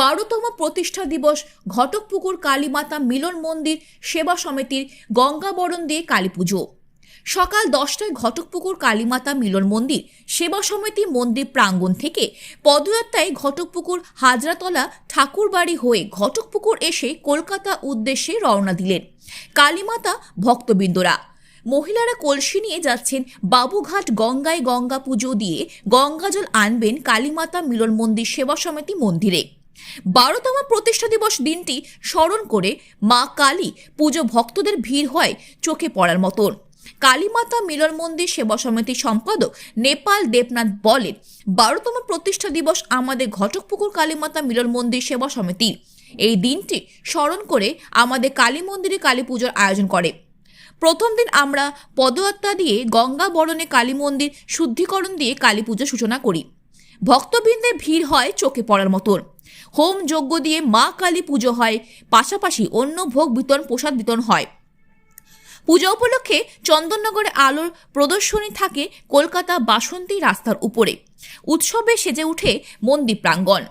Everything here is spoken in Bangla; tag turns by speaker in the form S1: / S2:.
S1: বারোতম প্রতিষ্ঠা দিবস, ঘটকপুকুর কালীমাতা মিলন মন্দির সেবা সমিতির গঙ্গাবরণ দিয়ে কালী পুজো। সকাল দশটায় ঘটকপুকুর কালীমাতা মিলন মন্দির সেবা সমিতি মন্দির প্রাঙ্গণ থেকে পদযাত্রায় ঘটকপুকুর হাজরাতলা ঠাকুরবাড়ি হয়ে ঘটকপুকুর এসে কলকাতা উদ্দেশ্যে রওনা দিলেন কালীমাতা ভক্তবৃন্দরা। মহিলারা কলসি নিয়ে যাচ্ছেন বাবুঘাট গঙ্গায় গঙ্গা পুজো দিয়ে গঙ্গাজল আনবেন কালীমাতা মিলন মন্দির সেবা সমিতি মন্দিরে। বারোতম প্রতিষ্ঠা দিবস দিনটি স্মরণ করে মা কালী পুজো ভক্তদের ভিড় হয় চোখে পড়ার মতন। কালীমাতা মিলন মন্দির সেবা সমিতির সম্পাদক নেপাল দেবনাথ বলেন, বারোতম প্রতিষ্ঠা দিবস আমাদের ঘটকপুকুর কালীমাতা মিলন মন্দির সেবা সমিতি। এই দিনটি স্মরণ করে আমাদের কালী মন্দিরে কালী পুজোর আয়োজন করে। প্রথম দিন আমরা পদযাত্রা দিয়ে গঙ্গা বরণে কালী মন্দির শুদ্ধিকরণ দিয়ে কালী পুজো সূচনা করি। ভক্তবৃন্দের ভিড় হয় চোখে পড়ার মতন। হোম যজ্ঞ দিয়ে মা কালী পুজো হয়, পাশাপাশি অন্য ভোগ, বিতরণ, প্রসাদ বিতরণ হয়। পূজা উপলক্ষে চন্দননগরে আলোর প্রদর্শনী থাকে কলকাতা বাসন্তী রাস্তার উপরে। উৎসবে সেজে উঠে মন্দির প্রাঙ্গণ।